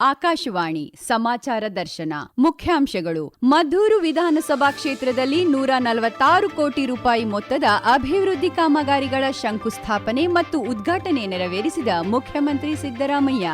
ಆಕಾಶವಾಣಿ, ಸಮಾಚಾರ ದರ್ಶನ, ಮುಖ್ಯಾಂಶಗಳು. ಮದ್ದೂರು ವಿಧಾನಸಭಾ ಕ್ಷೇತ್ರದಲ್ಲಿ ನೂರ ನಲವತ್ತಾರು ಕೋಟಿ ರೂಪಾಯಿ ಮೊತ್ತದ ಅಭಿವೃದ್ಧಿ ಕಾಮಗಾರಿಗಳ ಶಂಕುಸ್ಥಾಪನೆ ಮತ್ತು ಉದ್ಘಾಟನೆ ನೆರವೇರಿಸಿದ ಮುಖ್ಯಮಂತ್ರಿ ಸಿದ್ದರಾಮಯ್ಯ.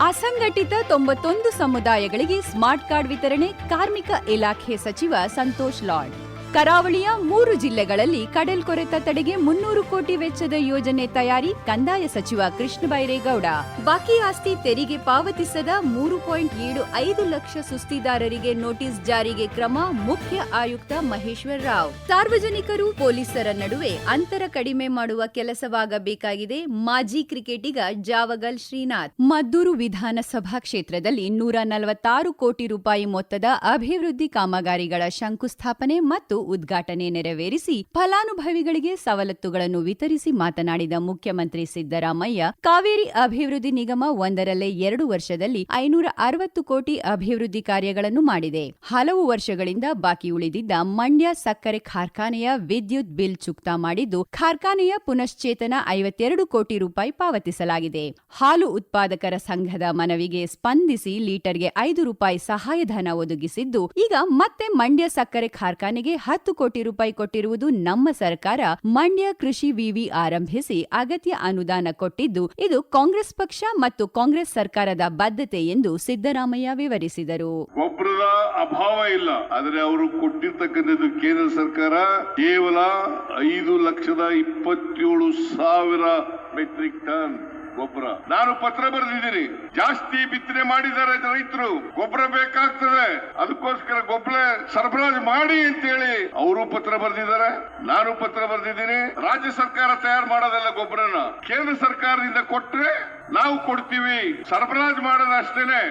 ಅಸಂಘಟಿತ ತೊಂಬತ್ತೊಂದು ಸಮುದಾಯಗಳಿಗೆ ಸ್ಮಾರ್ಟ್ ಕಾರ್ಡ್ ವಿತರಣೆ ಕಾರ್ಮಿಕ ಇಲಾಖೆ ಸಚಿವ ಸಂತೋಷ್ ಲಾಡ್. ಕರಾವಳಿಯ ಮೂರು ಜಿಲ್ಲೆಗಳಲ್ಲಿ ಕಡಲ್ ಕೊರೆತ ತಡೆಗೆ ಮುನ್ನೂರು ಕೋಟಿ ವೆಚ್ಚದ ಯೋಜನೆ ತಯಾರಿ ಕಂದಾಯ ಸಚಿವ ಕೃಷ್ಣ ಬೈರೇಗೌಡ. ಬಾಕಿ ಆಸ್ತಿ ತೆರಿಗೆ ಪಾವತಿಸದ ಮೂರು ಪಾಯಿಂಟ್ ಏಳು ಐದು ಲಕ್ಷ ಸುಸ್ತಿದಾರರಿಗೆ ನೋಟಿಸ್ ಜಾರಿಗೆ ಕ್ರಮ ಮುಖ್ಯ ಆಯುಕ್ತ ಮಹೇಶ್ವರ್ ರಾವ್. ಸಾರ್ವಜನಿಕರು ಪೊಲೀಸರ ನಡುವೆ ಅಂತರ ಕಡಿಮೆ ಮಾಡುವ ಕೆಲಸವಾಗಬೇಕಾಗಿದೆ. ಮಾಜಿ ಕ್ರಿಕೆಟಿಗ ಜಾವಗಲ್ ಶ್ರೀನಾಥ್. ಮದ್ದೂರು ವಿಧಾನಸಭಾ ಕ್ಷೇತ್ರದಲ್ಲಿ ನೂರ ನಲವತ್ತಾರು ಕೋಟಿ ರೂಪಾಯಿ ಮೊತ್ತದ ಅಭಿವೃದ್ಧಿ ಕಾಮಗಾರಿಗಳ ಶಂಕುಸ್ಥಾಪನೆ ಮತ್ತು ಉದ್ಘಾಟನೆ ನೆರವೇರಿಸಿ ಫಲಾನುಭವಿಗಳಿಗೆ ಸವಲತ್ತುಗಳನ್ನು ವಿತರಿಸಿ ಮಾತನಾಡಿದ ಮುಖ್ಯಮಂತ್ರಿ ಸಿದ್ದರಾಮಯ್ಯ, ಕಾವೇರಿ ಅಭಿವೃದ್ಧಿ ನಿಗಮ ಒಂದರಲ್ಲೇ ಎರಡು ವರ್ಷದಲ್ಲಿ ಐನೂರ ಅರವತ್ತು ಕೋಟಿ ಅಭಿವೃದ್ಧಿ ಕಾರ್ಯಗಳನ್ನು ಮಾಡಿದೆ. ಹಲವು ವರ್ಷಗಳಿಂದ ಬಾಕಿ ಉಳಿದಿದ್ದ ಮಂಡ್ಯ ಸಕ್ಕರೆ ಕಾರ್ಖಾನೆಯ ವಿದ್ಯುತ್ ಬಿಲ್ ಚುಕ್ತಾ ಮಾಡಿದ್ದು, ಕಾರ್ಖಾನೆಯ ಪುನಶ್ಚೇತನ ಐವತ್ತೆರಡು ಕೋಟಿ ರೂಪಾಯಿ ಪಾವತಿಸಲಾಗಿದೆ. ಹಾಲು ಉತ್ಪಾದಕರ ಸಂಘದ ಮನವಿಗೆ ಸ್ಪಂದಿಸಿ ಲೀಟರ್ಗೆ ಐದು ರೂಪಾಯಿ ಸಹಾಯಧನ ಒದಗಿಸಿದ್ದು, ಈಗ ಮತ್ತೆ ಮಂಡ್ಯ ಸಕ್ಕರೆ ಕಾರ್ಖಾನೆಗೆ ಹತ್ತು ಕೋಟಿ ರೂಪಾಯಿ ಕೊಟ್ಟಿರುವುದು ನಮ್ಮ ಸರ್ಕಾರ ಮಂಡ್ಯ ಕೃಷಿ ವಿವಿ ಆರಂಭಿಸಿ ಅಗತ್ಯ ಅನುದಾನ ಕೊಟ್ಟಿದ್ದು ಇದು ಕಾಂಗ್ರೆಸ್ ಪಕ್ಷ ಮತ್ತು ಕಾಂಗ್ರೆಸ್ ಸರ್ಕಾರದ ಬದ್ಧತೆ ಎಂದು ಸಿದ್ದರಾಮಯ್ಯ ವಿವರಿಸಿದರು. ಗೊಬ್ಬರದ ಅಭಾವ ಇಲ್ಲ. ಆದರೆ ಅವರು ಕೊಟ್ಟಿರ್ತಕ್ಕಂಥದ್ದು ಕೇಂದ್ರ ಸರ್ಕಾರ ಕೇವಲ ಐದು ಲಕ್ಷದ ಇಪ್ಪತ್ತೇಳು ಸಾವಿರ ಮೆಟ್ರಿಕ್ ಟನ್. ಗೊಬ್ಬರ. ನಾನು ಪತ್ರ ಬರೆದಿದ್ದೀನಿ. ಜಾಸ್ತಿ ಬಿತ್ತನೆ ಮಾಡಿದ್ದಾರೆ ರೈತರು. ಗೊಬ್ಬರ ಬೇಕಾಗ್ತದೆ. ಅದಕ್ಕೋಸ್ಕರ ಗೊಬ್ಬರ ಸರಬರಾಜು ಮಾಡಿ ಅಂತೇಳಿ ಅವರು ಪತ್ರ ಬರೆದಿದ್ದಾರೆ. ನಾನು ಪತ್ರ ಬರೆದಿದ್ದೀನಿ. ರಾಜ್ಯ ಸರ್ಕಾರ ತಯಾರು ಮಾಡೋದಲ್ಲ ಗೊಬ್ಬರನ. ಕೇಂದ್ರ ಸರ್ಕಾರದಿಂದ ಕೊಟ್ರೆ ನಾವು ಕೊಡ್ತೀವಿ. ಸರಬರಾಜು ಮಾಡೋದು ಅಷ್ಟೇನೆ.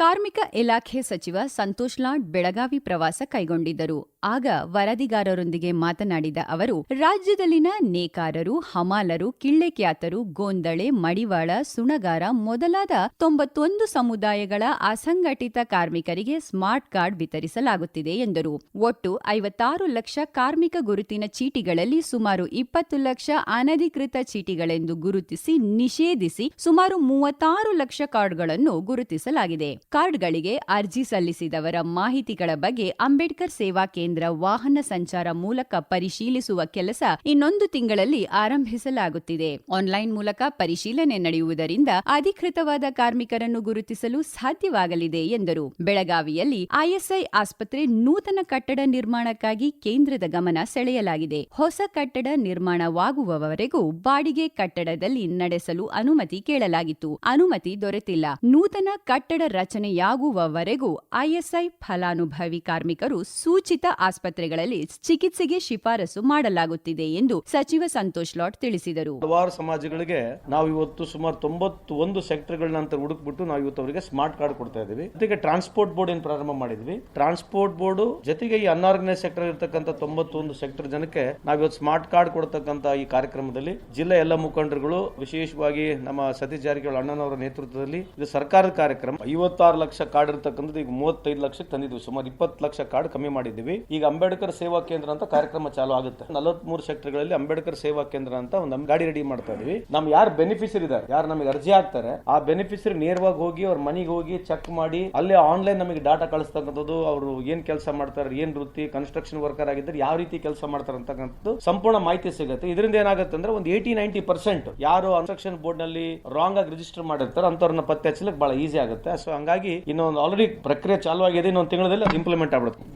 ಕಾರ್ಮಿಕ ಇಲಾಖೆ ಸಚಿವ ಸಂತೋಷ್ ಲಾಡ್ ಬೆಳಗಾವಿ ಪ್ರವಾಸ ಕೈಗೊಂಡಿದ್ದರು. ಆಗ ವರದಿಗಾರರೊಂದಿಗೆ ಮಾತನಾಡಿದ ಅವರು, ರಾಜ್ಯದಲ್ಲಿನ ನೇಕಾರರು, ಹಮಾಲರು, ಕಿಳ್ಳೆಕ್ಯಾತರು, ಗೋಂದಳೆ, ಮಡಿವಾಳ, ಸುಣಗಾರ ಮೊದಲಾದ ತೊಂಬತ್ತೊಂದು ಸಮುದಾಯಗಳ ಅಸಂಘಟಿತ ಕಾರ್ಮಿಕರಿಗೆ ಸ್ಮಾರ್ಟ್ ಕಾರ್ಡ್ ವಿತರಿಸಲಾಗುತ್ತಿದೆ ಎಂದರು. ಒಟ್ಟು ಐವತ್ತಾರು ಲಕ್ಷ ಕಾರ್ಮಿಕ ಗುರುತಿನ ಚೀಟಿಗಳಲ್ಲಿ ಸುಮಾರು ಇಪ್ಪತ್ತು ಲಕ್ಷ ಅನಧಿಕೃತ ಚೀಟಿಗಳೆಂದು ಗುರುತಿಸಿ ನಿಷೇಧಿಸಿ ಸುಮಾರು ಮೂವತ್ತಾರು ಲಕ್ಷ ಕಾರ್ಡ್ಗಳನ್ನು ಗುರುತಿಸಲಾಗಿದೆ. ಕಾರ್ಡ್ಗಳಿಗೆ ಅರ್ಜಿ ಸಲ್ಲಿಸಿದವರ ಮಾಹಿತಿಗಳ ಬಗ್ಗೆ ಅಂಬೇಡ್ಕರ್ ಸೇವಾ ಕೇಂದ್ರ ವಾಹನ ಸಂಚಾರ ಮೂಲಕ ಪರಿಶೀಲಿಸುವ ಕೆಲಸ ಇನ್ನೊಂದು ತಿಂಗಳಲ್ಲಿ ಆರಂಭಿಸಲಾಗುತ್ತಿದೆ. ಆನ್ಲೈನ್ ಮೂಲಕ ಪರಿಶೀಲನೆ ನಡೆಯುವುದರಿಂದ ಅಧಿಕೃತವಾದ ಕಾರ್ಮಿಕರನ್ನು ಗುರುತಿಸಲು ಸಾಧ್ಯವಾಗಲಿದೆ ಎಂದರು. ಬೆಳಗಾವಿಯಲ್ಲಿ ಐಎಸ್ಐ ಆಸ್ಪತ್ರೆ ನೂತನ ಕಟ್ಟಡ ನಿರ್ಮಾಣಕ್ಕಾಗಿ ಕೇಂದ್ರದ ಗಮನ ಸೆಳೆಯಲಾಗಿದೆ. ಹೊಸ ಕಟ್ಟಡ ನಿರ್ಮಾಣವಾಗುವವರೆಗೂ ಬಾಡಿಗೆ ಕಟ್ಟಡದಲ್ಲಿ ನಡೆಸಲು ಅನುಮತಿ ಕೇಳಲಾಗಿತ್ತು. ಅನುಮತಿ ದೊರೆತಿಲ್ಲ. ನೂತನ ಕಟ್ಟಡ ರಚನೆಯಾಗುವವರೆಗೂ ಐಎಸ್ಐ ಫಲಾನುಭವಿ ಕಾರ್ಮಿಕರು ಸೂಚಿತ ಆಸ್ಪತ್ರೆಗಳಲ್ಲಿ ಚಿಕಿತ್ಸೆಗೆ ಶಿಫಾರಸು ಮಾಡಲಾಗುತ್ತಿದೆ ಎಂದು ಸಚಿವ ಸಂತೋಷ್ ಲಾಟ್ ತಿಳಿಸಿದರು. ಹಲವಾರು ಸಮಾಜಗಳಿಗೆ ನಾವು ಇವತ್ತು ಸುಮಾರು ತೊಂಬತ್ತು ಒಂದು ಸೆಕ್ಟರ್ಗಳನ್ನ ಅಂತ ಹುಡುಕ್ಬಿಟ್ಟು ನಾವು ಇವತ್ತು ಅವರಿಗೆ ಸ್ಮಾರ್ಟ್ ಕಾರ್ಡ್ ಕೊಡ್ತಾ ಇದೀವಿ ಜೊತೆಗೆ ಟ್ರಾನ್ಸ್ಪೋರ್ಟ್ ಬೋರ್ಡ್ ಏನು ಪ್ರಾರಂಭ ಮಾಡಿದ್ವಿ. ಟ್ರಾನ್ಸ್ಪೋರ್ಟ್ ಬೋರ್ಡ್ ಜೊತೆಗೆ ಈ ಅನ್ಆರ್ಗನೈಸ್ ಸೆಕ್ಟರ್ ಇರ್ತಕ್ಕಂಥ ತೊಂಬತ್ತೊಂದು ಸೆಕ್ಟರ್ ಜನಕ್ಕೆ ನಾವು ಇವತ್ತು ಸ್ಮಾರ್ಟ್ ಕಾರ್ಡ್ ಕೊಡ್ತಕ್ಕಂಥ ಈ ಕಾರ್ಯಕ್ರಮದಲ್ಲಿ ಜಿಲ್ಲೆ ಎಲ್ಲ ಮುಖಂಡರುಗಳು, ವಿಶೇಷವಾಗಿ ನಮ್ಮ ಸತೀಶ್ ಜಾರಕಿಹೊಳಿ ಅಣ್ಣನವರ ನೇತೃತ್ವದಲ್ಲಿ ಇದು ಸರ್ಕಾರದ ಕಾರ್ಯಕ್ರಮ. ಐವತ್ತಾರು ಲಕ್ಷ ಕಾರ್ಡ್ ಇರ್ತಕ್ಕಂಥದ್ದು ಈಗ ಮೂವತ್ತೈದು ಲಕ್ಷಕ್ಕೆ ತಂದಿದ್ವಿ ಸುಮಾರು ಇಪ್ಪತ್ತು ಲಕ್ಷ ಕಾರ್ಡ್ ಕಮ್ಮಿ ಮಾಡಿದ್ದೀವಿ. ಈಗ ಅಂಬೇಡ್ಕರ್ ಸೇವಾ ಕೇಂದ್ರ ಅಂತ ಕಾರ್ಯಕ್ರಮ ಚಾಲು ಆಗುತ್ತೆ. ನಲವತ್ಮೂರು ಸೆಕ್ಟರ್ಗಳಲ್ಲಿ ಅಂಬೇಡ್ಕರ್ ಸೇವಾ ಕೇಂದ್ರ ಅಂತ ಒಂದು ನಮ್ಮ ಗಾಡಿ ರೆಡಿ ಮಾಡ್ತಾ ಇದೀವಿ. ನಮ್ ಯಾರು ಬೆನಿಫಿಷರಿ ಇದ್ದಾರೆ ಯಾರು ನಮಗೆ ಅರ್ಜಿ ಹಾಕ್ತಾರೆ, ಆ ಬೆನಿಫಿಷರಿ ನೇರವಾಗಿ ಹೋಗಿ ಅವ್ರ ಮನೆಗೆ ಹೋಗಿ ಚೆಕ್ ಮಾಡಿ, ಅಲ್ಲೇ ಆನ್ಲೈನ್ ನಮಗೆ ಡಾಟಾ ಕಳಿಸ್ತಕ್ಕಂಥದ್ದು, ಅವರು ಏನ್ ಕೆಲಸ ಮಾಡ್ತಾರೆ, ಏನ್ ವೃತ್ತಿ ಕನ್ಸ್ಟ್ರಕ್ಷನ್ ವರ್ಕರ್ ಆಗಿದ್ದಾರೆ, ಯಾವ ರೀತಿ ಕೆಲಸ ಮಾಡ್ತಾರೆ ಅಂತಕ್ಕಂಥದ್ದು ಸಂಪೂರ್ಣ ಮಾಹಿತಿ ಸಿಗುತ್ತೆ. ಇದರಿಂದ ಏನಾಗುತ್ತೆ ಅಂದ್ರೆ ಒಂದು ಏಯ್ಟಿ ನೈಂಟಿ ಪರ್ಸೆಂಟ್ ಯಾರು ಕನ್ಸ್ಟ್ರಕ್ಷನ್ ಬೋರ್ಡ್ನಲ್ಲಿ ರಾಂಗ್ ಆಗಿ ರಿಜಿಸ್ಟರ್ ಮಾಡಿರ್ತಾರೆ ಅಂತವ್ರನ್ನ ಪತ್ತೆ ಹಚ್ಚಲಿಕ್ಕೆ ಬಹಳ ಈಸಿ ಆಗುತ್ತೆ. ಸೊ ಹಂಗಾಗಿ ಇನ್ನೊಂದು ಆಲ್ರೆಡಿ ಪ್ರಕ್ರಿಯೆ ಚಾಲು ಆಗಿದೆ, ಇನ್ನೊಂದು ತಿಂಗಳಲ್ಲಿ ಇಂಪ್ಲಿಮೆಂಟ್ ಆಗ್ಬಿಡುತ್ತೆ.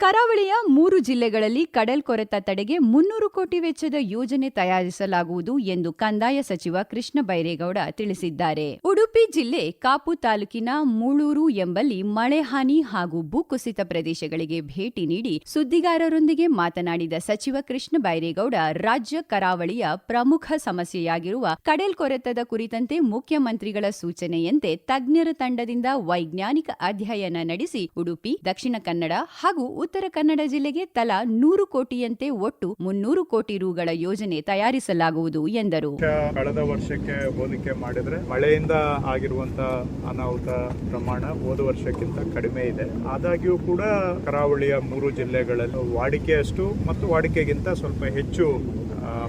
ಕರಾವಳಿಯ ಮೂರು ಜಿಲ್ಲೆಗಳಲ್ಲಿ ಕಡಲ್ ಕೊರೆತ ತಡೆಗೆ ಮುನ್ನೂರು ಕೋಟಿ ವೆಚ್ಚದ ಯೋಜನೆ ತಯಾರಿಸಲಾಗುವುದು ಎಂದು ಕಂದಾಯ ಸಚಿವ ಕೃಷ್ಣ ಬೈರೇಗೌಡ ತಿಳಿಸಿದ್ದಾರೆ. ಉಡುಪಿ ಜಿಲ್ಲೆ ಕಾಪು ತಾಲೂಕಿನ ಮೂಳೂರು ಎಂಬಲ್ಲಿ ಮಳೆ, ಹಾನಿ ಹಾಗೂ ಭೂಕುಸಿತ ಪ್ರದೇಶಗಳಿಗೆ ಭೇಟಿ ನೀಡಿ ಸುದ್ದಿಗಾರರೊಂದಿಗೆ ಮಾತನಾಡಿದ ಸಚಿವ ಕೃಷ್ಣ ಬೈರೇಗೌಡ, ರಾಜ್ಯ ಕರಾವಳಿಯ ಪ್ರಮುಖ ಸಮಸ್ಯೆಯಾಗಿರುವ ಕಡಲ್ ಕೊರೆತದ ಕುರಿತಂತೆ ಮುಖ್ಯಮಂತ್ರಿಗಳ ಸೂಚನೆಯಂತೆ ತಜ್ಞರ ತಂಡದಿಂದ ವೈಜ್ಞಾನಿಕ ಅಧ್ಯಯನ ನಡೆಸಿ ಉಡುಪಿ, ದಕ್ಷಿಣ ಕನ್ನಡ ಹಾಗೂ ಉತ್ತರ ಕನ್ನಡ ಜಿಲ್ಲೆಗೆ ತಲಾ ನೂರು ಕೋಟಿಯಂತೆ ಒಟ್ಟು ಮುನ್ನೂರು ಕೋಟಿ ರುಗಳ ಯೋಜನೆ ತಯಾರಿಸಲಾಗುವುದು ಎಂದರು. ಕಳೆದ ವರ್ಷಕ್ಕೆ ಹೋಲಿಕೆ ಮಾಡಿದ್ರೆ ಮಳೆಯಿಂದ ಆಗಿರುವಂತಹ ಅನಾಹುತ ಪ್ರಮಾಣ ಹೋದ ವರ್ಷಕ್ಕಿಂತ ಕಡಿಮೆ ಇದೆ. ಆದಾಗ್ಯೂ ಕೂಡ ಕರಾವಳಿಯ ಮೂರು ಜಿಲ್ಲೆಗಳಲ್ಲಿ ವಾಡಿಕೆಯಷ್ಟು ಮತ್ತು ವಾಡಿಕೆಗಿಂತ ಸ್ವಲ್ಪ ಹೆಚ್ಚು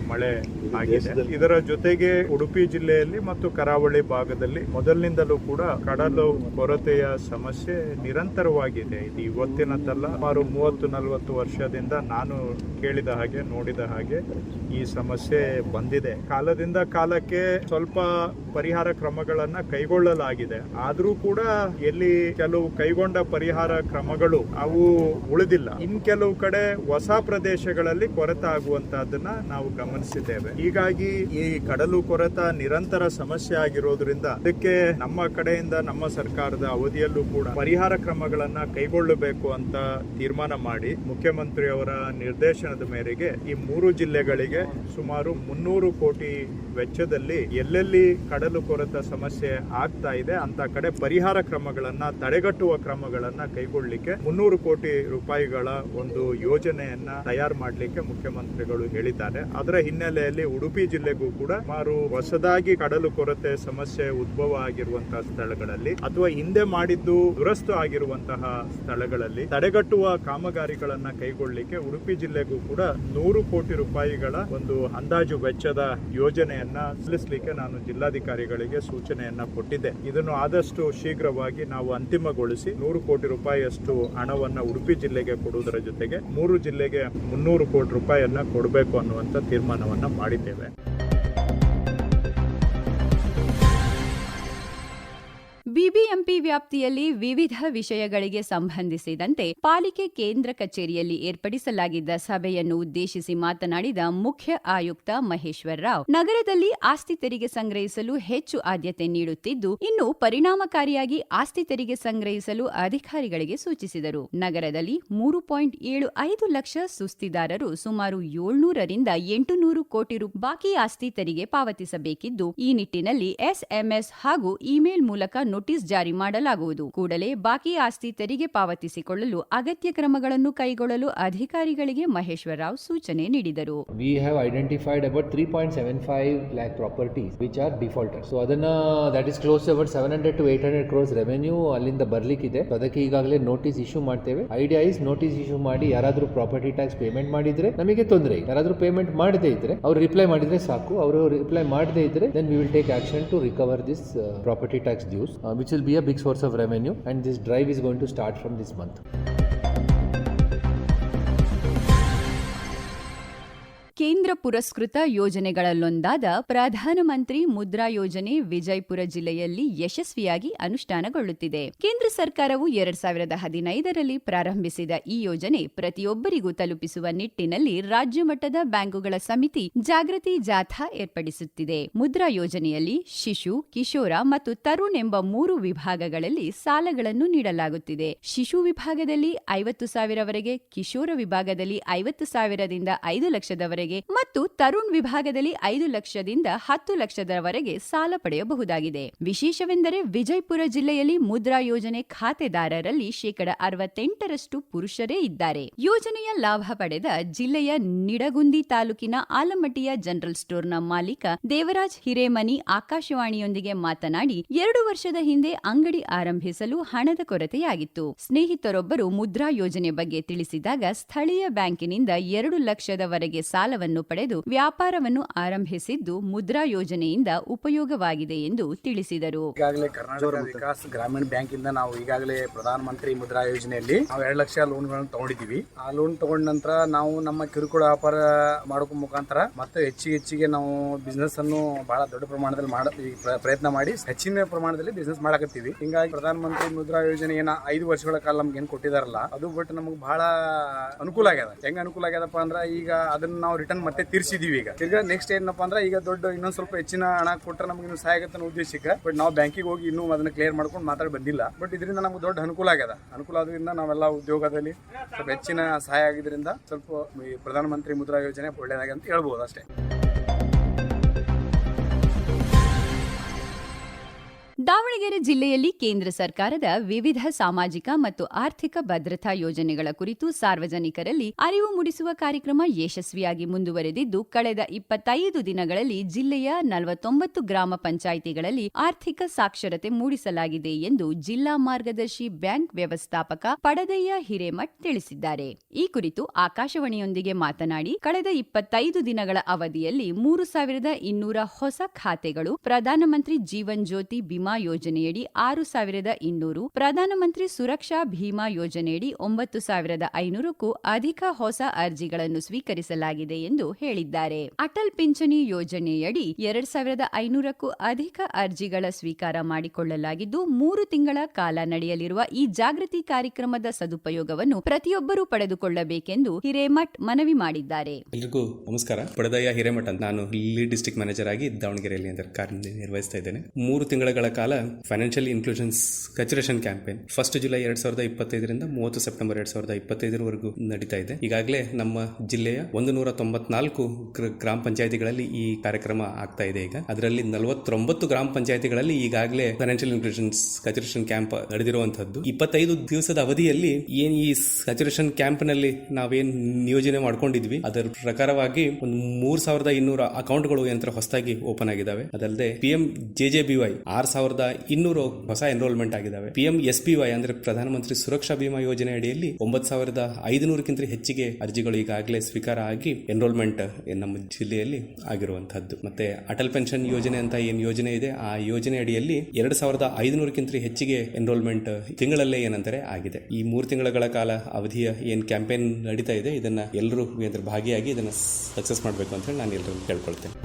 ಮಳೆ ಆಗಿದೆ. ಇದರ ಜೊತೆಗೆ ಉಡುಪಿ ಜಿಲ್ಲೆಯಲ್ಲಿ ಮತ್ತು ಕರಾವಳಿ ಭಾಗದಲ್ಲಿ ಮೊದಲಿನಿಂದಲೂ ಕೂಡ ಕಡಲು ಕೊರತೆಯ ಸಮಸ್ಯೆ ನಿರಂತರವಾಗಿದೆ. ಇದು ಇವತ್ತಿನದ್ದಲ್ಲ, ಸುಮಾರು ಮೂವತ್ತು ನಲವತ್ತು ವರ್ಷದಿಂದ ನಾನು ಕೇಳಿದ ಹಾಗೆ, ನೋಡಿದ ಹಾಗೆ ಈ ಸಮಸ್ಯೆ ಬಂದಿದೆ. ಕಾಲದಿಂದ ಕಾಲಕ್ಕೆ ಸ್ವಲ್ಪ ಪರಿಹಾರ ಕ್ರಮಗಳನ್ನ ಕೈಗೊಳ್ಳಲಾಗಿದೆ. ಆದರೂ ಕೂಡ ಎಲ್ಲಿ ಕೆಲವು ಕೈಗೊಂಡ ಪರಿಹಾರ ಕ್ರಮಗಳು ಅವು ಉಳಿದಿಲ್ಲ. ಇನ್ ಕೆಲವು ಕಡೆ ಹೊಸ ಪ್ರದೇಶಗಳಲ್ಲಿ ಕೊರತೆ ಆಗುವಂತಹದನ್ನ ನಾವು ಗಮನಿಸಿದ್ದೇವೆ. ಹೀಗಾಗಿ ಈ ಕಡಲು ಕೊರೆತ ನಿರಂತರ ಸಮಸ್ಯೆ ಆಗಿರೋದ್ರಿಂದ ಅದಕ್ಕೆ ನಮ್ಮ ಕಡೆಯಿಂದ, ನಮ್ಮ ಸರ್ಕಾರದ ಅವಧಿಯಲ್ಲೂ ಕೂಡ ಪರಿಹಾರ ಕ್ರಮಗಳನ್ನ ಕೈಗೊಳ್ಳಬೇಕು ಅಂತ ತೀರ್ಮಾನ ಮಾಡಿ ಮುಖ್ಯಮಂತ್ರಿ ಅವರ ನಿರ್ದೇಶನದ ಮೇರೆಗೆ ಈ ಮೂರು ಜಿಲ್ಲೆಗಳಿಗೆ ಸುಮಾರು ಮುನ್ನೂರು ಕೋಟಿ ವೆಚ್ಚದಲ್ಲಿ ಎಲ್ಲೆಲ್ಲಿ ಕಡಲು ಕೊರೆತ ಸಮಸ್ಯೆ ಆಗ್ತಾ ಇದೆ ಅಂತ ಕಡೆ ಪರಿಹಾರ ಕ್ರಮಗಳನ್ನ, ತಡೆಗಟ್ಟುವ ಕ್ರಮಗಳನ್ನ ಕೈಗೊಳ್ಳಲಿಕ್ಕೆ ಮುನ್ನೂರು ಕೋಟಿ ರೂಪಾಯಿಗಳ ಒಂದು ಯೋಜನೆಯನ್ನ ತಯಾರು ಮಾಡಲಿಕ್ಕೆ ಮುಖ್ಯಮಂತ್ರಿಗಳು ಹೇಳಿದ್ದಾರೆ. ಅದರ ಹಿನ್ನೆಲೆಯಲ್ಲಿ ಉಡುಪಿ ಜಿಲ್ಲೆಗೂ ಕೂಡ ಸುಮಾರು ಹೊಸದಾಗಿ ಕಡಲು ಕೊರತೆ ಸಮಸ್ಯೆ ಉದ್ಭವ ಆಗಿರುವಂತಹ ಸ್ಥಳಗಳಲ್ಲಿ ಅಥವಾ ಹಿಂದೆ ಮಾಡಿದ್ದು ದುರಸ್ತು ಆಗಿರುವಂತಹ ಸ್ಥಳಗಳಲ್ಲಿ ತಡೆಗಟ್ಟುವ ಕಾಮಗಾರಿಗಳನ್ನ ಕೈಗೊಳ್ಳಲಿಕ್ಕೆ ಉಡುಪಿ ಜಿಲ್ಲೆಗೂ ಕೂಡ ನೂರು ಕೋಟಿ ರೂಪಾಯಿಗಳ ಒಂದು ಅಂದಾಜು ವೆಚ್ಚದ ಯೋಜನೆಯನ್ನ ಸಲ್ಲಿಸಲಿಕ್ಕೆ ನಾನು ಜಿಲ್ಲಾಧಿಕಾರಿಗಳಿಗೆ ಸೂಚನೆಯನ್ನ ಕೊಟ್ಟಿದ್ದೆ. ಇದನ್ನು ಆದಷ್ಟು ಶೀಘ್ರವಾಗಿ ನಾವು ಅಂತಿಮಗೊಳಿಸಿ ನೂರು ಕೋಟಿ ರೂಪಾಯಿಯಷ್ಟು ಹಣವನ್ನ ಉಡುಪಿ ಜಿಲ್ಲೆಗೆ ಕೊಡುವುದರ ಜೊತೆಗೆ ಮೂರು ಜಿಲ್ಲೆಗೆ ಮುನ್ನೂರು ಕೋಟಿ ರೂಪಾಯಿಯನ್ನ ಕೊಡಬೇಕು ಅನ್ನುವಂತ ತೀರ್ಮಾನವನ್ನ ಮಾಡಿದ್ದೇವೆ. ಬಿಬಿಎಂಪಿ ವ್ಯಾಪ್ತಿಯಲ್ಲಿ ವಿವಿಧ ವಿಷಯಗಳಿಗೆ ಸಂಬಂಧಿಸಿದಂತೆ ಪಾಲಿಕೆ ಕೇಂದ್ರ ಕಚೇರಿಯಲ್ಲಿ ಏರ್ಪಡಿಸಲಾಗಿದ್ದ ಸಭೆಯನ್ನು ಉದ್ದೇಶಿಸಿ ಮಾತನಾಡಿದ ಮುಖ್ಯ ಆಯುಕ್ತ ಮಹೇಶ್ವರ ರಾವ್, ನಗರದಲ್ಲಿ ಆಸ್ತಿ ತೆರಿಗೆ ಸಂಗ್ರಹಿಸಲು ಹೆಚ್ಚು ಆದ್ಯತೆ ನೀಡುತ್ತಿದ್ದು, ಇನ್ನು ಪರಿಣಾಮಕಾರಿಯಾಗಿ ಆಸ್ತಿ ತೆರಿಗೆ ಸಂಗ್ರಹಿಸಲು ಅಧಿಕಾರಿಗಳಿಗೆ ಸೂಚಿಸಿದರು. ನಗರದಲ್ಲಿ ಮೂರು ಪಾಯಿಂಟ್ ಏಳು ಐದು ಲಕ್ಷ ಸುಸ್ತಿದಾರರು ಸುಮಾರು ಏಳ್ನೂರರಿಂದ ಎಂಟುನೂರು ಕೋಟಿ ರು ಬಾಕಿ ಆಸ್ತಿ ತೆರಿಗೆ ಪಾವತಿಸಬೇಕಿದ್ದು, ಈ ನಿಟ್ಟಿನಲ್ಲಿ ಎಸ್ಎಂಎಸ್ ಹಾಗೂ ಇಮೇಲ್ ಮೂಲಕ ನೋಟಿಸ್ ಜಾರಿ ಮಾಡಲಾಗುವುದು. ಕೂಡಲೇ ಬಾಕಿ ಆಸ್ತಿ ತೆರಿಗೆ ಪಾವತಿಸಿಕೊಳ್ಳಲು ಅಗತ್ಯ ಕ್ರಮಗಳನ್ನು ಕೈಗೊಳ್ಳಲು ಅಧಿಕಾರಿಗಳಿಗೆ ಮಹೇಶ್ವರ ರಾವ್ ಸೂಚನೆ ನೀಡಿದರು. We have identified about 3.75 lakh properties which are defaulters. So ಅದನ್ನ that is close about seven hundred to eight hundred crores revenue ಅಲ್ಲಿಂದ ಬರ್ಲಿಕ್ಕಿದೆ ಅದಕ್ಕೆ ಈಗಾಗಲೇ ನೋಟಿಸ್ ಇಶ್ಯೂ ಮಾಡ್ತೇವೆ. ಐಡಿಯಾ ಇಸ್ ನೋಟಿಸ್ ಇಶ್ಯೂ ಮಾಡಿ ಯಾರಾದರೂ ಪ್ರಾಪರ್ಟಿ ಟ್ಯಾಕ್ಸ್ ಪೇಮೆಂಟ್ ಮಾಡಿದ್ರೆ ನಮಗೆ ತೊಂದರೆ ಯಾರಾದರೂ ಪೇಮೆಂಟ್ ಮಾಡದೇ ಇದ್ರೆ ಅವ್ರು ರಿಪ್ಲೈ ಮಾಡಿದ್ರೆ ಸಾಕು. ಅವರು ರಿಪ್ಲೈ ಮಾಡದೇ ಇದ್ರೆ then we will take action to recover this property tax dues which will be a big source of revenue and this drive is going to start from this month. ಕೇಂದ್ರ ಪುರಸ್ಕೃತ ಯೋಜನೆಗಳಲ್ಲೊಂದಾದ ಪ್ರಧಾನಮಂತ್ರಿ ಮುದ್ರಾ ಯೋಜನೆ ವಿಜಯಪುರ ಜಿಲ್ಲೆಯಲ್ಲಿ ಯಶಸ್ವಿಯಾಗಿ ಅನುಷ್ಠಾನಗೊಳ್ಳುತ್ತಿದೆ. ಕೇಂದ್ರ ಸರ್ಕಾರವು ಎರಡ್ ಸಾವಿರದ ಹದಿನೈದರಲ್ಲಿ ಪ್ರಾರಂಭಿಸಿದ ಈ ಯೋಜನೆ ಪ್ರತಿಯೊಬ್ಬರಿಗೂ ತಲುಪಿಸುವ ನಿಟ್ಟಿನಲ್ಲಿ ರಾಜ್ಯ ಮಟ್ಟದ ಬ್ಯಾಂಕುಗಳ ಸಮಿತಿ ಜಾಗೃತಿ ಜಾಥಾ ಏರ್ಪಡಿಸುತ್ತಿದೆ. ಮುದ್ರಾ ಯೋಜನೆಯಲ್ಲಿ ಶಿಶು, ಕಿಶೋರ ಮತ್ತು ತರುಣ್ ಎಂಬ ಮೂರು ವಿಭಾಗಗಳಲ್ಲಿ ಸಾಲಗಳನ್ನು ನೀಡಲಾಗುತ್ತಿದೆ. ಶಿಶು ವಿಭಾಗದಲ್ಲಿ ಐವತ್ತು ಸಾವಿರವರೆಗೆ, ಕಿಶೋರ ವಿಭಾಗದಲ್ಲಿ ಐವತ್ತು ಸಾವಿರದಿಂದ ಐದು ಲಕ್ಷದವರೆಗೆ ಮತ್ತು ತರುಣ್ ವಿಭಾಗದಲ್ಲಿ ಐದು ಲಕ್ಷದಿಂದ ಹತ್ತು ಲಕ್ಷದವರೆಗೆ ಸಾಲ ಪಡೆಯಬಹುದಾಗಿದೆ. ವಿಶೇಷವೆಂದರೆ ವಿಜಯಪುರ ಜಿಲ್ಲೆಯಲ್ಲಿ ಮುದ್ರಾ ಯೋಜನೆ ಖಾತೆದಾರರಲ್ಲಿ ಶೇಕಡ ಅರವತ್ತೆಂಟರಷ್ಟು ಪುರುಷರೇ ಇದ್ದಾರೆ. ಯೋಜನೆಯ ಲಾಭ ಪಡೆದ ಜಿಲ್ಲೆಯ ನಿಡಗುಂದಿ ತಾಲೂಕಿನ ಆಲಮಟ್ಟಿಯ ಜನರಲ್ ಸ್ಟೋರ್ನ ಮಾಲೀಕ ದೇವರಾಜ್ ಹಿರೇಮನಿ ಆಕಾಶವಾಣಿಯೊಂದಿಗೆ ಮಾತನಾಡಿ, ಎರಡು ವರ್ಷದ ಹಿಂದೆ ಅಂಗಡಿ ಆರಂಭಿಸಲು ಹಣದ ಕೊರತೆಯಾಗಿತ್ತು. ಸ್ನೇಹಿತರೊಬ್ಬರು ಮುದ್ರಾ ಯೋಜನೆ ಬಗ್ಗೆ ತಿಳಿಸಿದಾಗ ಸ್ಥಳೀಯ ಬ್ಯಾಂಕಿನಿಂದ ಎರಡು ಲಕ್ಷದವರೆಗೆ ಸಾಲವನ್ನು ಪಡೆದು ವ್ಯಾಪಾರವನ್ನು ಆರಂಭಿಸಿದ್ದು ಮುದ್ರಾ ಯೋಜನೆಯಿಂದ ಉಪಯೋಗವಾಗಿದೆ ಎಂದು ತಿಳಿಸಿದರು. ಈಗಾಗಲೇ ಕರ್ನಾಟಕ ವಿಕಾಸ್ ಗ್ರಾಮೀಣ ಬ್ಯಾಂಕ್ ಇಂದ ನಾವು ಈಗಾಗಲೇ ಪ್ರಧಾನ ಮಂತ್ರಿ ಮುದ್ರಾ ಯೋಜನೆಯಲ್ಲಿ ನಾವು ಎರಡು ಲಕ್ಷ ಲೋನ್ಗಳನ್ನು ತಗೊಂಡಿದ್ದೀವಿ. ಆ ಲೋನ್ ತಗೊಂಡ ನಂತರ ನಾವು ನಮ್ಮ ಕಿರುಕುಳ ವ್ಯಾಪಾರ ಮಾಡೋಕ ಮುಖಾಂತರ ಮತ್ತೆ ಹೆಚ್ಚಿಗೆ ಹೆಚ್ಚಿಗೆ ನಾವು ಬಿಸ್ನೆಸ್ ಅನ್ನು ಬಹಳ ದೊಡ್ಡ ಪ್ರಮಾಣದಲ್ಲಿ ಮಾಡ ಪ್ರಯತ್ನ ಮಾಡಿ ಹೆಚ್ಚಿನ ಪ್ರಮಾಣದಲ್ಲಿ ಬಿಸ್ನೆಸ್ ಮಾಡಕತ್ತೀವಿ. ಹಿಂಗಾಗಿ ಪ್ರಧಾನ ಮಂತ್ರಿ ಮುದ್ರಾ ಯೋಜನೆ ಏನ ಐದು ವರ್ಷಗಳ ಕಾಲ ನಮ್ಗೆ ಏನ್ ಕೊಟ್ಟಿದಾರಲ್ಲ, ಅದು ಬಟ್ ನಮಗೆ ಬಹಳ ಅನುಕೂಲ ಆಗ್ಯದ. ಹೆಂಗ ಅನುಕೂಲ ಆಗ್ಯದಪ್ಪ ಅಂದ್ರ ಈಗ ಅದನ್ನ ನಾವು ರಿಟರ್ನ್ ಮತ್ತೆ ತೀರ್ಸಿದೀವಿ ಈಗ. ಈಗ ನೆಕ್ಸ್ಟ್ ಏನಪ್ಪಾ ಅಂದ್ರೆ ಈಗ ದೊಡ್ಡ ಇನ್ನೊಂದ್ ಸ್ವಲ್ಪ ಹೆಚ್ಚಿನ ಹಣ ಕೊಟ್ಟರೆ ನಮ್ಗೆ ಇನ್ನು ಸಹಾಯ ಆಗತ್ತೆ ಉದ್ದೇಶಕ್ಕೆ. ಬಟ್ ನಾವು ಬ್ಯಾಂಕಿಗೆ ಹೋಗಿ ಇನ್ನೂ ಅದನ್ನ ಕ್ಲಿಯರ್ ಮಾಡ್ಕೊಂಡು ಮಾತಾಡಿ ಬಂದಿಲ್ಲ. ಬಟ್ ಇದರಿಂದ ನಮ್ಗೆ ದೊಡ್ಡ ಅನುಕೂಲ ಆಗ್ಯದ. ಅನುಕೂಲ ಆದ್ರಿಂದ ನಾವೆಲ್ಲ ಉದ್ಯೋಗದಲ್ಲಿ ಸ್ವಲ್ಪ ಹೆಚ್ಚಿನ ಸಹಾಯ ಆಗಿದ್ರಿಂದ ಸ್ವಲ್ಪ ಈ ಪ್ರಧಾನಮಂತ್ರಿ ಮುದ್ರಾ ಯೋಜನೆ ಒಳ್ಳೇದಾಗಿದೆ ಅಂತ ಹೇಳ್ಬೋದು ಅಷ್ಟೇ. ದಾವಣಗೆರೆ ಜಿಲ್ಲೆಯಲ್ಲಿ ಕೇಂದ್ರ ಸರ್ಕಾರದ ವಿವಿಧ ಸಾಮಾಜಿಕ ಮತ್ತು ಆರ್ಥಿಕ ಭದ್ರತಾ ಯೋಜನೆಗಳ ಕುರಿತು ಸಾರ್ವಜನಿಕರಲ್ಲಿ ಅರಿವು ಮೂಡಿಸುವ ಕಾರ್ಯಕ್ರಮ ಯಶಸ್ವಿಯಾಗಿ ಮುಂದುವರೆದಿದ್ದು, ಕಳೆದ ಇಪ್ಪತ್ತೈದು ದಿನಗಳಲ್ಲಿ ಜಿಲ್ಲೆಯ ನಲವತ್ತೊಂಬತ್ತು ಗ್ರಾಮ ಪಂಚಾಯಿತಿಗಳಲ್ಲಿ ಆರ್ಥಿಕ ಸಾಕ್ಷರತೆ ಮೂಡಿಸಲಾಗಿದೆ ಎಂದು ಜಿಲ್ಲಾ ಮಾರ್ಗದರ್ಶಿ ಬ್ಯಾಂಕ್ ವ್ಯವಸ್ಥಾಪಕ ಪಡದಯ್ಯ ಹಿರೇಮಠ್ ತಿಳಿಸಿದ್ದಾರೆ. ಈ ಕುರಿತು ಆಕಾಶವಾಣಿಯೊಂದಿಗೆ ಮಾತನಾಡಿ, ಕಳೆದ ಇಪ್ಪತ್ತೈದು ದಿನಗಳ ಅವಧಿಯಲ್ಲಿ ಮೂರು ಸಾವಿರದ ಇನ್ನೂರ ಹೊಸ ಖಾತೆಗಳು ಪ್ರಧಾನಮಂತ್ರಿ ಜೀವನ್ ಜ್ಯೋತಿ ಬಿಮಾ ಯೋಜನೆಯಡಿ ಆರು ಸಾವಿರದ ಇನ್ನೂರು, ಪ್ರಧಾನಮಂತ್ರಿ ಸುರಕ್ಷಾ ಭೀಮಾ ಯೋಜನೆಯಡಿ ಒಂಬತ್ತು ಸಾವಿರದ ಐನೂರಕ್ಕೂ ಅಧಿಕ ಹೊಸ ಅರ್ಜಿಗಳನ್ನು ಸ್ವೀಕರಿಸಲಾಗಿದೆ ಎಂದು ಹೇಳಿದ್ದಾರೆ. ಅಟಲ್ ಪಿಂಚಣಿ ಯೋಜನೆಯಡಿ ಎರಡ್ ಸಾವಿರದ ಐನೂರಕ್ಕೂ ಅಧಿಕ ಅರ್ಜಿಗಳ ಸ್ವೀಕಾರ ಮಾಡಿಕೊಳ್ಳಲಾಗಿದ್ದು, ಮೂರು ತಿಂಗಳ ಕಾಲ ನಡೆಯಲಿರುವ ಈ ಜಾಗೃತಿ ಕಾರ್ಯಕ್ರಮದ ಸದುಪಯೋಗವನ್ನು ಪ್ರತಿಯೊಬ್ಬರೂ ಪಡೆದುಕೊಳ್ಳಬೇಕೆಂದು ಹಿರೇಮಠ್ ಮನವಿ ಮಾಡಿದ್ದಾರೆ. ಎಲ್ರಿಗೂ ನಮಸ್ಕಾರ. ಪಡದಯ್ಯ ಹಿರೇಮಠ ನಾನು ಇಲ್ಲಿ ಡಿಸ್ಟಿಕ್ ಮ್ಯಾನೇಜರ್ ಆಗಿ ದಾವಣಗೆರೆಯಲ್ಲಿ ಕಾರ್ಯನಿರ್ವಹಿಸ್ತಾ ಇದ್ದೇನೆ. ಮೂರು ತಿಂಗಳ ಕಾಲ financial inclusions saturation campaign first July ಎರಡ್ ಸಾವಿರದ ಇಪ್ಪತ್ತೈದರಿಂದ ಮೂವತ್ತು ಸೆಪ್ಟೆಂಬರ್ ಎರಡ್ ಸಾವಿರದ ಇಪ್ಪತ್ತೈದರವರೆಗೂ ನಡೀತಾ ಇದೆ. ಈಗಾಗಲೇ ನಮ್ಮ ಜಿಲ್ಲೆಯ ಒಂದು ನೂರ ತೊಂಬತ್ನಾಲ್ಕು ಗ್ರ- ಗ್ರಾಮ ಪಂಚಾಯತಿಗಳಲ್ಲಿ ಈ ಕಾರ್ಯಕ್ರಮ ಆಗ್ತಾ ಇದೆ ಈಗ. ಅದರಲ್ಲಿ ನಲವತ್ತೊಂಬತ್ತು ಗ್ರಾಮ ಪಂಚಾಯತಿಗಳಲ್ಲಿ ಈಗಾಗಲೇ ಫೈನಾನ್ಷಿಯಲ್ ಇನ್ಕ್ಲೂಷನ್ಸ್ ಕಚುರೇಷನ್ ಕ್ಯಾಂಪ್ ನಡೆದಿರುವಂತಹದ್ದು ಇಪ್ಪತ್ತೈದು ದಿವಸದ ಅವಧಿಯಲ್ಲಿ ಏನ್ ಈ ಸ್ಯಾಚುರೇಷನ್ ಕ್ಯಾಂಪ್ನಲ್ಲಿ ನಾವೇನ್ ನಿಯೋಜನೆ ಮಾಡ್ಕೊಂಡಿದ್ವಿ, ಅದರ ಪ್ರಕಾರವಾಗಿ ಒಂದು ಮೂರ್ ಸಾವಿರದ ಇನ್ನೂರ ಅಕೌಂಟ್ಗಳು ಯಂತ್ರ ಹೊಸದಾಗಿ ಓಪನ್ ಆಗಿದ್ದಾವೆ. ಅದಲ್ಲದೆ P M J J B Y R ಸಾವಿರದ ಇನ್ನೂರು ಹೊಸ ಎನ್ರೋಲ್ಮೆಂಟ್ ಆಗಿದ್ದಾವೆ. P M S B Y ಅಂದ್ರೆ ಪ್ರಧಾನಮಂತ್ರಿ ಸುರಕ್ಷಾ ಬಿಮಾ ಯೋಜನೆ ಅಡಿಯಲ್ಲಿ ಒಂಬತ್ತು ಸಾವಿರದ ಐದುನೂರಕ್ಕಿಂತ ಹೆಚ್ಚಿಗೆ ಅರ್ಜಿಗಳು ಈಗಾಗಲೇ ಸ್ವೀಕಾರ ಆಗಿ ಎನ್ರೋಲ್ಮೆಂಟ್ ನಮ್ಮ ಜಿಲ್ಲೆಯಲ್ಲಿ ಆಗಿರುವಂತಹದ್ದು ಮತ್ತೆ ಅಟಲ್ ಪೆನ್ಷನ್ ಯೋಜನೆ ಅಂತ ಏನು ಯೋಜನೆ ಇದೆ, ಆ ಯೋಜನೆ ಅಡಿಯಲ್ಲಿ ಎರಡ್ ಸಾವಿರದ ಐದುನೂರಕ್ಕಿಂತ ಹೆಚ್ಚಿಗೆ ಎನ್ರೋಲ್ಮೆಂಟ್ ತಿಂಗಳಲ್ಲೇ ಏನಂತಾರೆ ಆಗಿದೆ. ಈ ಮೂರು ತಿಂಗಳ ಕಾಲ ಅವಧಿಯ ಏನ್ ಕ್ಯಾಂಪೇನ್ ನಡೀತಾ ಇದೆ, ಇದನ್ನ ಎಲ್ಲರೂ ಭಾಗಿಯಾಗಿ ಇದನ್ನ ಸಕ್ಸಸ್ ಮಾಡಬೇಕು ಅಂತ ಹೇಳಿ ನಾನು ಎಲ್ಲರೂ ಕೇಳ್ಕೊಳ್ತೇನೆ.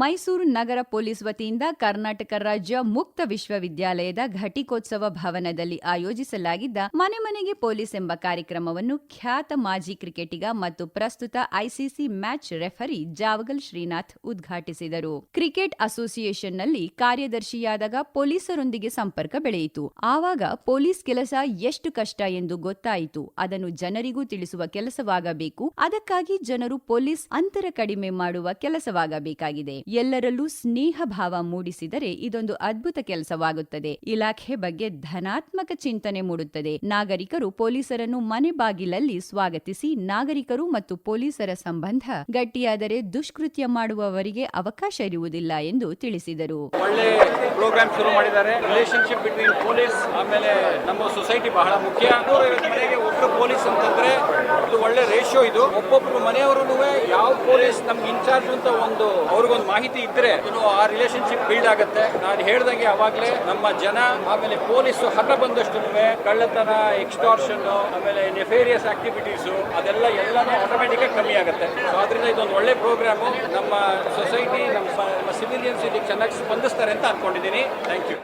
ಮೈಸೂರು ನಗರ ಪೊಲೀಸ್ ವತಿಯಿಂದ ಕರ್ನಾಟಕ ರಾಜ್ಯ ಮುಕ್ತ ವಿಶ್ವವಿದ್ಯಾಲಯದ ಘಟಿಕೋತ್ಸವ ಭವನದಲ್ಲಿ ಆಯೋಜಿಸಲಾಗಿದ್ದ ಮನೆ ಮನೆಗೆ ಪೊಲೀಸ್ ಎಂಬ ಕಾರ್ಯಕ್ರಮವನ್ನು ಖ್ಯಾತ ಮಾಜಿ ಕ್ರಿಕೆಟಿಗ ಮತ್ತು ಪ್ರಸ್ತುತ ICC match referee Javagal Srinath ಉದ್ಘಾಟಿಸಿದರು. ಕ್ರಿಕೆಟ್ ಅಸೋಸಿಯೇಷನ್ನಲ್ಲಿ ಕಾರ್ಯದರ್ಶಿಯಾದಾಗ ಪೊಲೀಸರೊಂದಿಗೆ ಸಂಪರ್ಕ ಬೆಳೆಯಿತು. ಆವಾಗ ಪೊಲೀಸ್ ಕೆಲಸ ಎಷ್ಟು ಕಷ್ಟ ಎಂದು ಗೊತ್ತಾಯಿತು. ಅದನ್ನು ಜನರಿಗೂ ತಿಳಿಸುವ ಕೆಲಸವಾಗಬೇಕು. ಅದಕ್ಕಾಗಿ ಜನರು ಪೊಲೀಸ್ ಅಂತರ ಕಡಿಮೆ ಮಾಡುವ ಕೆಲಸವಾಗಬೇಕಾಗಿದೆ. ಎಲ್ಲರಲ್ಲೂ ಸ್ನೇಹ ಭಾವ ಮೂಡಿಸಿದರೆ ಇದೊಂದು ಅದ್ಭುತ ಕೆಲಸವಾಗುತ್ತದೆ. ಇಲಾಖೆ ಬಗ್ಗೆ ಧನಾತ್ಮಕ ಚಿಂತನೆ ಮೂಡುತ್ತದೆ. ನಾಗರಿಕರು ಪೊಲೀಸರನ್ನು ಮನೆ ಬಾಗಿಲಲ್ಲಿ ಸ್ವಾಗತಿಸಿ ನಾಗರಿಕರು ಮತ್ತು ಪೊಲೀಸರ ಸಂಬಂಧ ಗಟ್ಟಿಯಾದರೆ ದುಷ್ಕೃತ್ಯ ಮಾಡುವವರಿಗೆ ಅವಕಾಶ ಇರುವುದಿಲ್ಲ ಎಂದು ತಿಳಿಸಿದರು. ಒಳ್ಳೆ ಪ್ರೋಗ್ರಾಮ್ ಶುರು ಮಾಡಿದ್ದಾರೆ. ರಿಲೇಶನ್ಶಿಪ್ ಬಿಟ್ವೀನ್ ಪೊಲೀಸ್ ಆಮೇಲೆ ನಮ್ಮ ಸೊಸೈಟಿ ಬಹಳ ಮುಖ್ಯ. ಮನೆಗೆ ಪೊಲೀಸ್ ಅಂತಂದ್ರೆ ಒಳ್ಳೆ ರೇಷಿಯೋ ಇದು. ಒಬ್ಬೊಬ್ರು ಮನೆಯವರು ಯಾವ ಪೊಲೀಸ್ ನಮ್ಗೆ ಇನ್ಚಾರ್ಜ್ ಅಂತ ಒಂದು ಅವ್ರಿಗೊಂದು ಮಾಹಿತಿ ಇದ್ರೆ ಇನ್ನು ಆ ರಿಲೇಶನ್ಶಿಪ್ ಬಿಲ್ಡ್ ಆಗುತ್ತೆ. ನಾನು ಹೇಳ್ದಂಗೆ ಅವಾಗಲೇ ನಮ್ಮ ಜನ, ಆಮೇಲೆ ಪೊಲೀಸು ಹಠ ಬಂದಷ್ಟು ಕಳ್ಳತನ ಎಕ್ಸ್ಟಾರ್ಷನ್ ಆಮೇಲೆ ನೆಫೇರಿಯಸ್ ಆಕ್ಟಿವಿಟೀಸ್ ಅದೆಲ್ಲ ಎಲ್ಲಾನು ಆಟೋಮೆಟಿಕ್ ಕಮ್ಮಿ ಆಗುತ್ತೆ. ಸೊ ಅದರಿಂದ ಇದೊಂದು ಒಳ್ಳೆ ಪ್ರೋಗ್ರಾಮು ನಮ್ಮ ಸೊಸೈಟಿ ನಮ್ಮ ನಮ್ಮ ಸಿವಿಲಿಯನ್ಸ್ ಇದಕ್ಕೆ ಚೆನ್ನಾಗಿ ಸ್ಪಂದಿಸ್ತಾರೆ ಅಂತ ಅನ್ಕೊಂಡಿದ್ದೀನಿ. ಥ್ಯಾಂಕ್ ಯು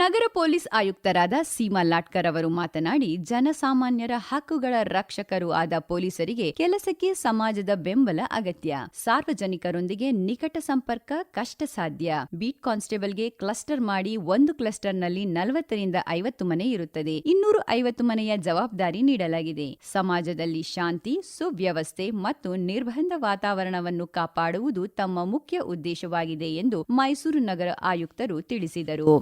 ನಗರ ಪೊಲೀಸ್ ಆಯುಕ್ತರಾದ ಸೀಮಾ ಲಾಟ್ಕರ್ ಅವರು ಮಾತನಾಡಿ, ಜನಸಾಮಾನ್ಯರ ಹಕ್ಕುಗಳ ರಕ್ಷಕರು ಆದ ಪೊಲೀಸರಿಗೆ ಕೆಲಸಕ್ಕೆ ಸಮಾಜದ ಬೆಂಬಲ ಅಗತ್ಯ. ಸಾರ್ವಜನಿಕರೊಂದಿಗೆ ನಿಕಟ ಸಂಪರ್ಕ ಕಷ್ಟ ಸಾಧ್ಯ ಬೀಟ್ ಕಾನ್ಸ್ಟೇಬಲ್ಗೆ ಕ್ಲಸ್ಟರ್ ಮಾಡಿ ಒಂದು ಕ್ಲಸ್ಟರ್ನಲ್ಲಿ ನಲವತ್ತರಿಂದ ಐವತ್ತು ಮನೆ ಇರುತ್ತದೆ. ಇನ್ನೂರು ಐವತ್ತು ಮನೆಯ ಜವಾಬ್ದಾರಿ ನೀಡಲಾಗಿದೆ. ಸಮಾಜದಲ್ಲಿ ಶಾಂತಿ, ಸುವ್ಯವಸ್ಥೆ ಮತ್ತು ನಿರ್ಬಂಧ ವಾತಾವರಣವನ್ನು ಕಾಪಾಡುವುದು ತಮ್ಮ ಮುಖ್ಯ ಉದ್ದೇಶವಾಗಿದೆ ಎಂದು ಮೈಸೂರು ನಗರ ಆಯುಕ್ತರು ತಿಳಿಸಿದರು.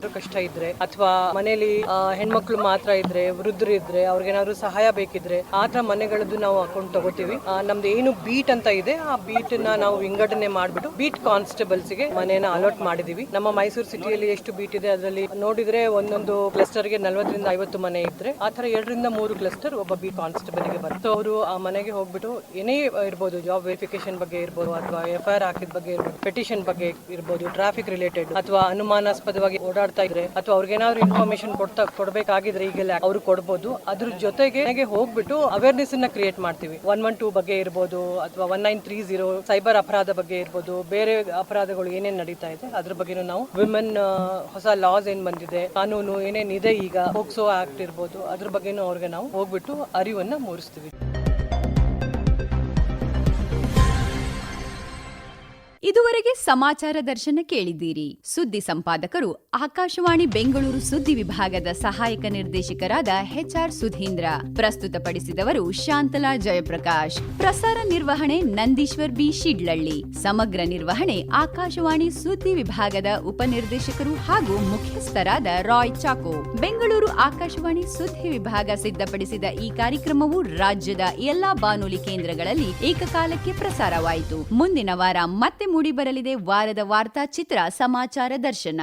ಇದ್ರೆ ಅಥವಾ ಮನೇಲಿ ಆ, ಹೆಣ್ಮಕ್ಳು ಮಾತ್ರ ಇದ್ರೆ ವೃದ್ಧರು ಇದ್ರೆ ಅವ್ರಿಗೇನಾದ್ರು ಸಹಾಯ ಬೇಕಿದ್ರೆ ಆ ತರ ಮನೆಗಳದ್ದು ನಾವು ಅಕೌಂಟ್ ತಗೋತೀವಿ. ನಮ್ದು ಏನು ಬೀಟ್ ಅಂತ ಇದೆ ಆ ಬೀಟ್ನ ನಾವು ವಿಂಗಡಣೆ ಮಾಡ್ಬಿಟ್ಟು ಬೀಟ್ ಕಾನ್ಸ್ಟೇಬಲ್ಸ್ಗೆ ಮನೆಯನ್ನ ಅಲಾಟ್ ಮಾಡಿದೀವಿ. ನಮ್ಮ ಮೈಸೂರು ಸಿಟಿಯಲ್ಲಿ ಎಷ್ಟು ಬೀಟ್ ಇದೆ ಅದರಲ್ಲಿ ನೋಡಿದ್ರೆ ಒಂದೊಂದು ಕ್ಲಸ್ಟರ್ಗೆ ನಲ್ವತ್ತರಿಂದ ಐವತ್ತು ಮನೆ ಇದ್ರೆ ಆ ತರ ಎರಡರಿಂದ ಮೂರು ಕ್ಲಸ್ಟರ್ ಒಬ್ಬ ಬೀಟ್ ಕಾನ್ಸ್ಟೇಬಲ್ಗೆ ಬರುತ್ತೆ. ಅವರು ಆ ಮನೆಗೆ ಹೋಗ್ಬಿಟ್ಟು ಏನೇ ಇರ್ಬೋದು ಜಾಬ್ ವೆರಿಫಿಕೇಶನ್ ಬಗ್ಗೆ ಇರ್ಬೋದು ಅಥವಾ ಎಫ್ ಐ ಆರ್ ಹಾಕಿದ ಬಗ್ಗೆ ಇರ್ಬೋದು ಪೆಟಿಷನ್ ಬಗ್ಗೆ ಇರ್ಬೋದು ಟ್ರಾಫಿಕ್ ರಿಲೇಟೆಡ್ ಅಥವಾ ಅನುಮಾನಾಸ್ಪದವಾಗಿ ಓಡಾಡ್ತಾ ಇದ್ರೆ ಅಥವಾ ಅವ್ರಿಗೇನಾದ್ರು ಇನ್ಫಾರ್ಮೇಶನ್ ಕೊಡ್ತಾ ಕೊಡ್ಬೇಕಾಗಿದ್ರೆ ಈಗೆಲ್ಲ ಅವ್ರು ಕೊಡ್ಬೋದು. ಅದ್ರ ಜೊತೆಗೆ ನನಗೆ ಹೋಗ್ಬಿಟ್ಟು ಅವೇರ್ನೆಸ್ ಅನ್ನ ಕ್ರಿಯೇಟ್ ಮಾಡ್ತೀವಿ. ಒನ್ ಒನ್ ಟೂ ಬಗ್ಗೆ ಇರ್ಬೋದು, ಅಥವಾ one nine three zero cyber ಅಪರಾಧ ಬಗ್ಗೆ ಇರ್ಬೋದು, ಬೇರೆ ಅಪರಾಧಗಳು ಏನೇನ್ ನಡೀತಾ ಇದೆ, ಅದ್ರ ಬಗ್ಗೆನೂ ನಾವು ವಿಮೆನ್ ಹೊಸ ಲಾಸ್ ಏನ್ ಬಂದಿದೆ, ಕಾನೂನು ಏನೇನಿದೆ ಈಗ ಹೋಗ್ಸೋ ಆಕ್ಟ್ ಇರ್ಬೋದು, ಅದ್ರ ಬಗ್ಗೆನೂ ಅವ್ರಿಗೆ ನಾವು ಹೋಗ್ಬಿಟ್ಟು ಅರಿವನ್ನ ಮೂಡಿಸ್ತೀವಿ. ಇದುವರೆಗೆ ಸಮಾಚಾರ ದರ್ಶನ ಕೇಳಿದ್ದೀರಿ. ಸುದ್ದಿ ಸಂಪಾದಕರು, ಆಕಾಶವಾಣಿ ಬೆಂಗಳೂರು ಸುದ್ದಿ ವಿಭಾಗದ ಸಹಾಯಕ ನಿರ್ದೇಶಕರಾದ ಎಚ್ಆರ್ ಸುಧೀಂದ್ರ, ಪ್ರಸ್ತುತಪಡಿಸಿದವರು ಶಾಂತಲಾ ಜಯಪ್ರಕಾಶ್, ಪ್ರಸಾರ ನಿರ್ವಹಣೆ ನಂದೀಶ್ವರ್ ಬಿ ಶಿಡ್ಲಳ್ಳಿ, ಸಮಗ್ರ ನಿರ್ವಹಣೆ ಆಕಾಶವಾಣಿ ಸುದ್ದಿ ವಿಭಾಗದ ಉಪನಿರ್ದೇಶಕರು ಹಾಗೂ ಮುಖ್ಯಸ್ಥರಾದ ರಾಯ್ ಚಾಕೋ. ಬೆಂಗಳೂರು ಆಕಾಶವಾಣಿ ಸುದ್ದಿ ವಿಭಾಗ ಸಿದ್ಧಪಡಿಸಿದ ಈ ಕಾರ್ಯಕ್ರಮವು ರಾಜ್ಯದ ಎಲ್ಲಾ ಬಾನುಲಿ ಕೇಂದ್ರಗಳಲ್ಲಿ ಏಕಕಾಲಕ್ಕೆ ಪ್ರಸಾರವಾಯಿತು. ಮುಂದಿನ ವಾರ ಮತ್ತೆ ಮೂಡಿಬರಲಿದೆ ವಾರದ ವಾರ್ತಾ ಚಿತ್ರ ಸಮಾಚಾರ ದರ್ಶನ.